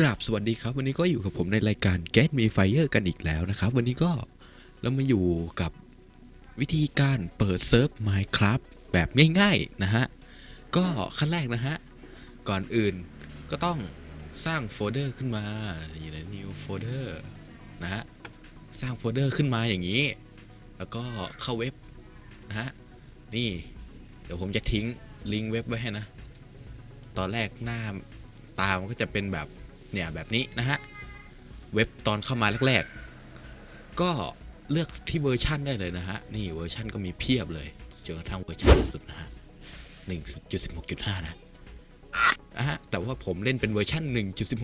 กราบสวัสดีครับ วันนี้ก็อยู่กับผมในรายการ Get Me Fire กันอีกแล้วนะครับ วันนี้ก็เรามาอยู่กับวิธีการเปิดเซิร์ฟ Minecraft แบบง่ายๆนะฮะ ก็ขั้นแรกนะฮะ ก่อนอื่นก็ต้องสร้างโฟลเดอร์ขึ้นมาอยู่ใน new folder นะฮะ สร้างโฟลเดอร์ขึ้นมาอย่างนี้ แล้วก็เข้าเว็บนะฮะ นี่เดี๋ยวผมจะทิ้งลิงก์เว็บไว้ให้นะ ตอนแรกหน้าตามันก็จะเป็นแบบ เนี่ยแบบนี้นะฮะ เว็บตอนเข้ามาแรกๆ ก็เลือกที่เวอร์ชันได้เลยนะฮะ นี่เวอร์ชันก็มีเพียบเลยจนกระทั่งเวอร์ชันสุดนะฮะ1.16.5นะนะฮะแต่ว่าผมเล่นเป็นเวอร์ชัน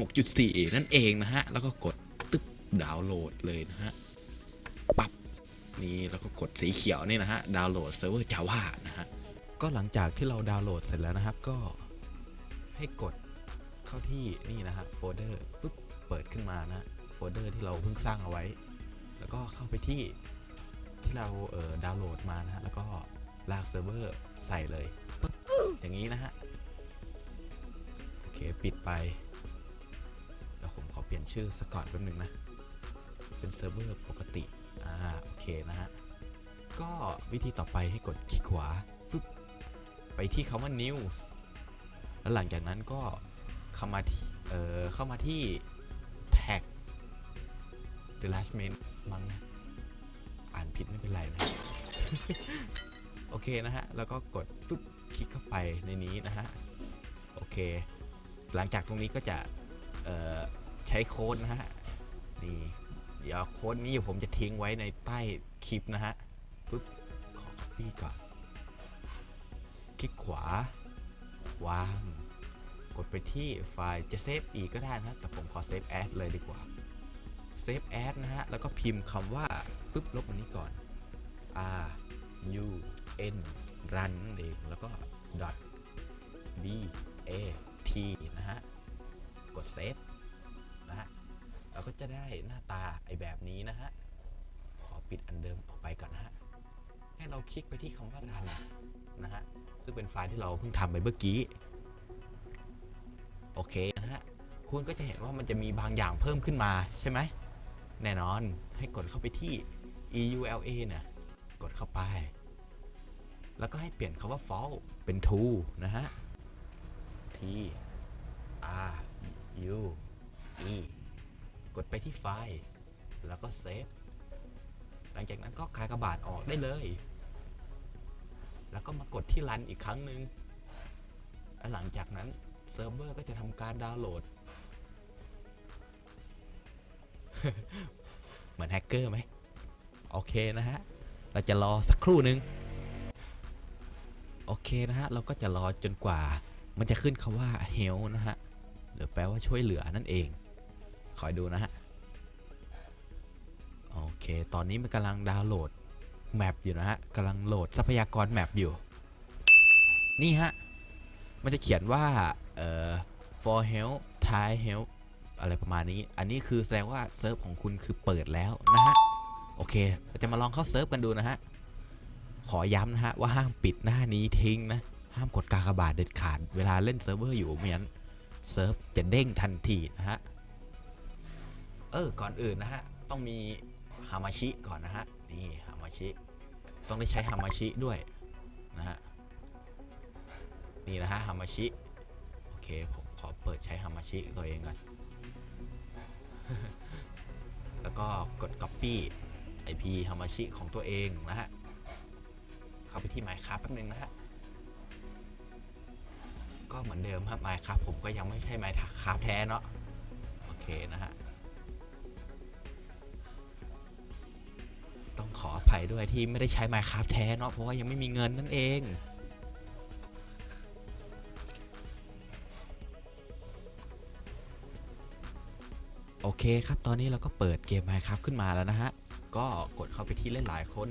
1.16.4นั่นเองนะฮะ แล้วก็กดตึ๊บดาวน์โหลดเลยนะฮะปับ๊บนี่แล้วก็กดสีเขียวนี่นะฮะ ดาวน์โหลดเซิร์ฟเวอร์จาวานะฮะ ก็หลังจากที่เราดาวน์โหลดเสร็จแล้วนะครับ ก็ให้กด เข้าที่นี่นะฮะโฟลเดอร์ปุ๊บเปิดขึ้นมานะโฟลเดอร์ที่เราเพิ่งสร้างเอาไว้ แล้วก็เข้าไปที่ที่เราเอ่อดาวน์โหลดมานะฮะแล้วก็ลากเซิร์ฟเวอร์ใส่เลยปึ๊บอย่างนี้นะฮะโอเคปิดไปเดี๋ยวผมขอเปลี่ยนชื่อสก่อนแป๊บนึงนะเป็นเซิร์ฟเวอร์ปกติอ่าโอเคนะฮะก็วิธีต่อไปให้กดคลิกขวาปึ๊บไปที่คำว่า news แล้วหลังจากนั้นก็ เข้ามาที่เอ่อเข้ามาที่ tag the last Man มั้งนะอ่านผิดไม่เป็นไรนะ โอเคนะฮะ แล้วก็กดปุ๊บคลิกเข้าไปในนี้นะฮะ โอเค หลังจากตรงนี้ก็จะใช้โค้ดนะฮะ นี่เดี๋ยวโค้ดนี้ผมจะทิ้งไว้ในใต้คลิปนะฮะปุ๊บขอ copy ก่อน คลิกขวาวาง กดไปที่ไฟล์จะเซฟอีกก็ได้นะแต่ผมขอเซฟแอดเลยดีกว่าเซฟแอดนะฮะ แล้วก็พิมพ์คำว่าปุ๊บลบอันนี้ก่อน r u n run นั่นเองแล้วก็ dot b a t นะฮะ กดเซฟนะฮะเราก็จะได้หน้าตาไอแบบนี้นะฮะ ขอปิดอันเดิมออกไปก่อนนะฮะ ให้เราคลิกไปที่คำว่า run นะฮะ ซึ่งเป็นไฟล์ที่เราเพิ่งทำไปเมื่อกี้ โอเคนะฮะคุณก็จะเห็นว่ามันจะมีบางอย่างเพิ่มขึ้นมาใช่ไหมแน่นอนให้กดเข้าไปที่ EULA เนี่ยกดเข้าไป แล้วก็ให้เปลี่ยนคำว่า fall เป็น to นะฮะ T R U E กดไปที่ไฟล์ แล้วก็เซฟหลังจากนั้นก็กายกระบาทออกได้เลย แล้วก็มากดที่รันอีกครั้งหนึ่งหลังจากนั้น เซิร์ฟเวอร์ก็จะทำการดาวน์โหลด เหมือนแฮกเกอร์ไหม โอเคนะฮะ เราจะรอสักครู่หนึ่งโอเคนะฮะ เราก็จะรอจนกว่า มันจะขึ้นคำว่า help นะฮะ หรือแปลว่าช่วยเหลือนั่นเอง คอยดูนะฮะ โอเค ตอนนี้มันกำลังดาวน์โหลดแมปอยู่นะฮะกำลังโหลดทรัพยากรแมปอยู่ นี่ฮะ มันจะเขียนว่า เอ่อ for help Thai help อะไรประมาณนี้ อันนี้คือแสดงว่าเซิร์ฟของคุณคือเปิดแล้วนะฮะ โอเคเราจะมาลองเข้าเซิร์ฟกันดูนะฮะ ขอย้ำนะฮะ ว่าห้ามปิดหน้านี้ทิ้งนะ ห้ามกดกากบาทเด็ดขาด เวลาเล่นเซิร์ฟเวอร์อยู่ไม่งั้นเซิร์ฟจะเด้งทันทีนะฮะ เออ ก่อนอื่นนะฮะ ต้องมีฮามาชิก่อนนะฮะ นี่ฮามาชิ ต้องได้ใช้ฮามาชิด้วยนะฮะ นี่นะฮะฮามาชิ เค ผมขอเปิดใช้ฮามาชิตัวเองก่อน แล้วก็กด Copy IP ฮามาชิของตัวเองนะฮะ เข้าไปที่ Minecraft แป๊บนึงนะฮะ ก็เหมือนเดิมครับ Minecraft ผมก็ยังไม่ใช่ Minecraft แท้เนาะ โอเคนะฮะ ต้องขออภัยด้วยที่ไม่ได้ใช้ Minecraft แท้เนาะ เพราะว่ายังไม่มีเงินนั่นเอง โอเคครับ ตอนนี้เราก็เปิดเกม Minecraft ขึ้นมาแล้วนะฮะ ก็กดเข้าไปที่เล่นหลายคน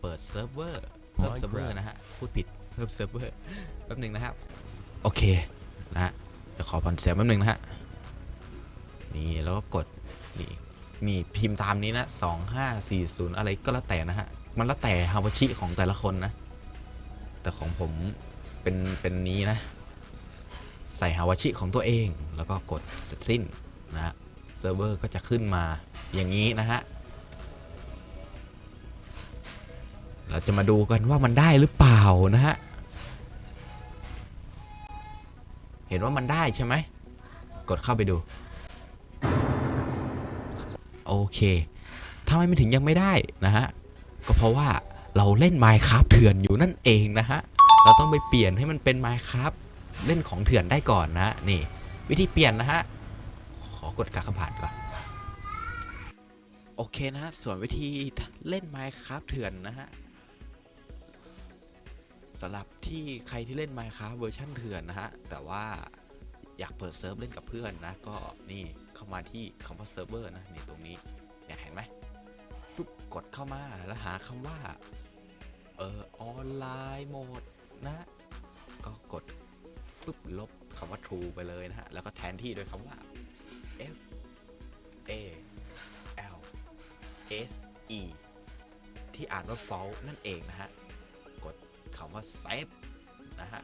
เปิดเซิร์ฟเวอร์ เพิ่มเซิร์ฟเวอร์นะฮะ พูดผิด เพิ่มเซิร์ฟเวอร์ แป๊บหนึ่งนะครับ โอเคนะฮะเดี๋ยวขอผ่อนเสียงแป๊บหนึ่งนะฮะ นี่แล้วก็กด นี่นี่พิมพ์ตามนี้นะสองห้าสี่ศูนย์อะไรก็แล้วแต่นะฮะ มันแล้วแต่ฮาวาชิของแต่ละคนนะ แต่ของผมเป็นเป็นนี้นะ ใส่ฮาวาชิของตัวเอง แล้วก็กดเสร็จสิ้นนะฮะเซิร์ฟเวอร์ก็จะขึ้นมาอย่างนี้นะฮะ เราจะมาดูกันว่ามันได้หรือเปล่านะฮะ เห็นว่ามันได้ใช่ไหม กดเข้าไปดู โอเคทำไมมันถึงยังไม่ได้นะฮะ ก็เพราะว่าเราเล่น Minecraft เถื่อนอยู่นั่นเองนะฮะ เราต้องไปเปลี่ยนให้มันเป็น Minecraft เล่นของเถื่อนได้ก่อนนะนี่ วิธีเปลี่ยนนะฮะ ขอกดกากบาทก่อน โอเคนะฮะ ส่วนวิธีเล่น Minecraft เถื่อนนะฮะสำหรับที่ใครที่เล่น Minecraft เวอร์ชันเถื่อนนะฮะ แต่ว่าอยากเปิดเซิร์ฟเล่นกับเพื่อนนะ ก็นี่เข้ามาที่คำว่าเซิร์ฟเวอร์นะ นี่ตรงนี้เนี่ยเห็นไหมปุ๊บกดเข้ามาแล้วหาคำว่า เออออนไลน์โหมดนะ ก็กด ปุ๊บลบคำว่า true ไปเลยนะฮะ แล้วก็แทนที่ด้วยคำว่า f a l s e ที่อ่านว่า false นั่นเองนะฮะ กดคำว่า save นะฮะ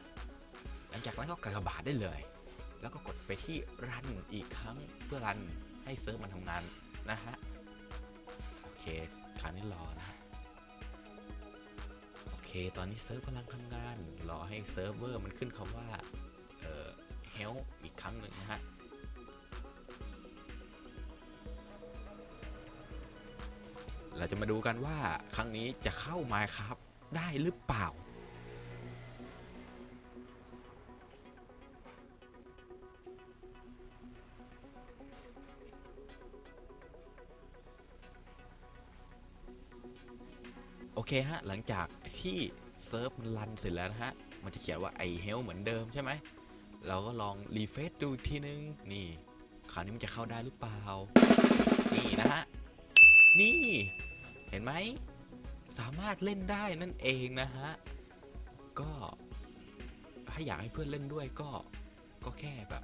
หลังจากนั้นก็กากบาทได้เลย แล้วก็กดไปที่รันอีกครั้งเพื่อรันให้เซิร์ฟมันทำงานนะฮะ โอเค คราวนี้รอนะฮะโอเค ตอนนี้เซิร์ฟกำลังทำงาน รอให้เซิร์ฟเวอร์มันขึ้นคำว่า เอ่อ help อีกครั้งหนึ่งนะฮะเราจะมาดูกันว่าครั้งนี้จะเข้า Minecraft ได้หรือเปล่า โอเคฮะ หลังจากที่เซิร์ฟมันรันเสร็จแล้วนะฮะ มันจะเขียนว่าไอเฮลเหมือนเดิมใช่ไหม เราก็ลองรีเฟซดูอีกทีนึง นี่คราวนี้มันจะเข้าได้หรือเปล่า นี่นะฮะ นี่ เห็นไหม สามารถเล่นได้นั่นเองนะฮะ ก็ถ้าอยากให้เพื่อนเล่นด้วยก็ ก็แค่แบบ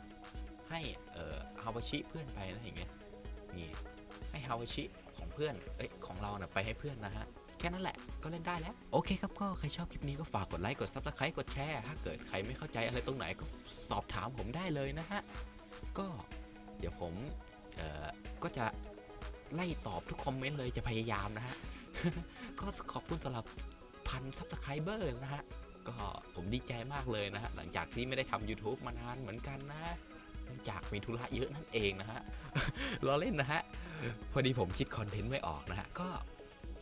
ให้เอ่อฮาวาชิเพื่อนไปนะอย่างเงี้ย นี่ ให้ฮาวาชิของเพื่อน เอ้ยของเราเนะ่ะไปให้เพื่อนนะฮะ แค่นั้นแหละก็เล่นได้แล้ว โอเคครับก็ใครชอบคลิปนี้ก็ฝากกดไลค์กด Subscribe กดแชร์ถ้าเกิดใครไม่เข้าใจอะไรตรงไหนก็สอบถามผมได้เลยนะฮะ ก็เดี๋ยวผมเอ่อก็จะไล่ตอบทุกคอมเมนต์เลยจะพยายามนะฮะ ก็ขอบคุณสำหรับพันซับสไครเบอร์นะฮะ ก็ผมดีใจมากเลยนะฮะ หลังจากที่ไม่ได้ทำ YouTube มานานเหมือนกันนะเนื่องจากมีธุระเยอะนั่นเองนะฮะล้อเล่นนะฮะ พอดีผมคิดคอนเทนต์ไม่ออกนะฮะ ก็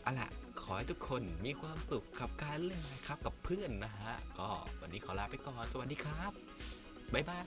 อาล่ะ อให้ทุกคนมีความสุขกับการเล่นนะครับกับเพื่อนนะฮะก็วันนี้ขอลาไปก่อนสวัสดีครับบ๊ายบาย